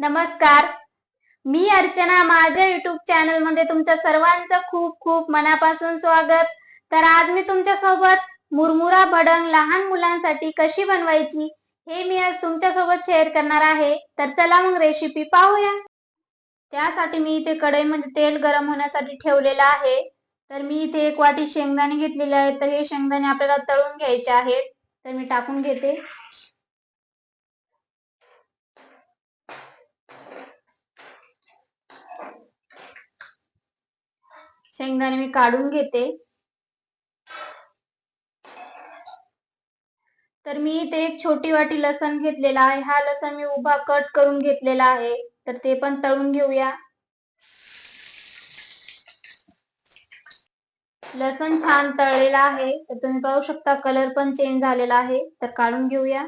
नमस्कार. मी अर्चना. माझ्या युट्यूब चॅनलमध्ये तुमच्या सर्वांचं खूप खूप मनापासून स्वागत. तर आज मी तुमच्यासोबत मुरमुरा भडंग लहान मुलांसाठी कशी बनवायची हे मी आज तुमच्यासोबत शेअर करणार आहे. तर चला मग रेसिपी पाहूया. त्यासाठी मी इथे कढईमध्ये म्हणजे तेल गरम होण्यासाठी ठेवलेलं आहे. तर मी इथे एक वाटी शेंगदाणे घेतलेले आहेत. तर हे शेंगदाणे आपल्याला तळून घ्यायचे आहेत. तर मी टाकून घेते. शेंगदाणे मी काढून घेते. तर मी इथे एक छोटी वाटी लसण घेतलेला आहे. हा लसण मी उभा कट करून घेतलेला आहे. तर ते पण तळून घेऊया. लसण छान तळलेला आहे. तर तुम्ही पाहू शकता कलर पण चेंज झालेला आहे. तर काढून घेऊया.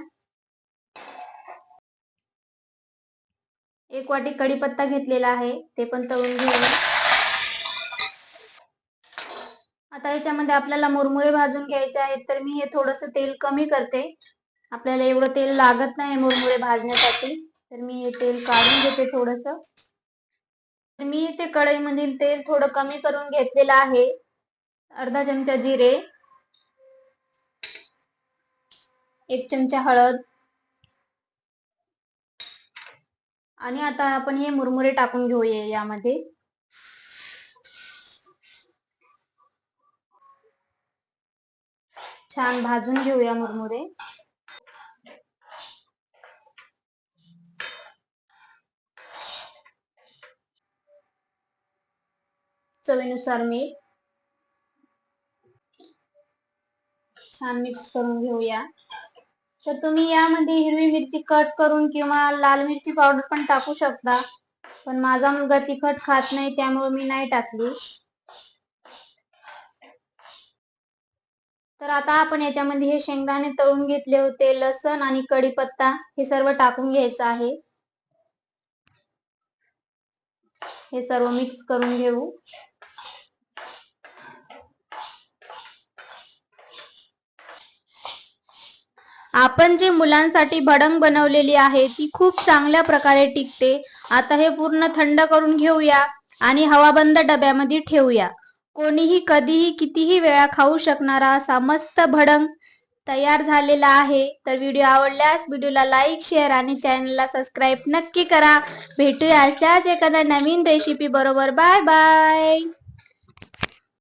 एक वाटी कढीपत्ता घेतलेला आहे. ते पण तळून घेऊया. आता याच्यामध्ये आपल्याला मुरमुरे भाजून घ्यायचे आहेत तर मी हे थोडस तेल कमी करते. आपल्याला एवढं तेल लागत नाही मुरमुरे भाजण्यासाठी. तर मी हे तेल काढून घेते थोडस. तर मी इथे कढईमधील तेल थोडं कमी करून घेतलेलं आहे. अर्धा चमचा जिरे. एक चमचा हळद. आणि आता आपण हे मुरमुरे टाकून घेऊया यामध्ये. छान भाजून घेऊया मुरमुरे. चवीनुसार मीठ. छान मिक्स करून घेऊया. तर तुम्ही यामध्ये हिरवी मिरची कट करून किंवा लाल मिरची पावडर पण टाकू शकता. पण माझा मुलगा तिखट खात नाही त्यामुळे मी नाही टाकली. तर आता आपण याच्यामध्ये हे शेंगदाणे तळून घेतले होते लसण आणि कढीपत्ता हे सर्व टाकून घ्यायचं आहे. हे सर्व मिक्स करून घेऊ. आपण जे मुलांसाठी भडंग बनवलेली आहे ती खूप चांगल्या प्रकारे टिकते. आता हे पूर्ण थंड करून घेऊया आणि हवाबंद डब्यामध्ये ठेवूया. कोणीही कधीही कितीही वेळा खाऊ शकणारा असा मस्त भडंग तयार झालेला आहे. तर व्हिडिओ आवडल्यास व्हिडिओला लाईक शेअर आणि चॅनलला सबस्क्राईब नक्की करा. भेटूया अशाच एखाद्या नवीन रेसिपी बरोबर. Bye bye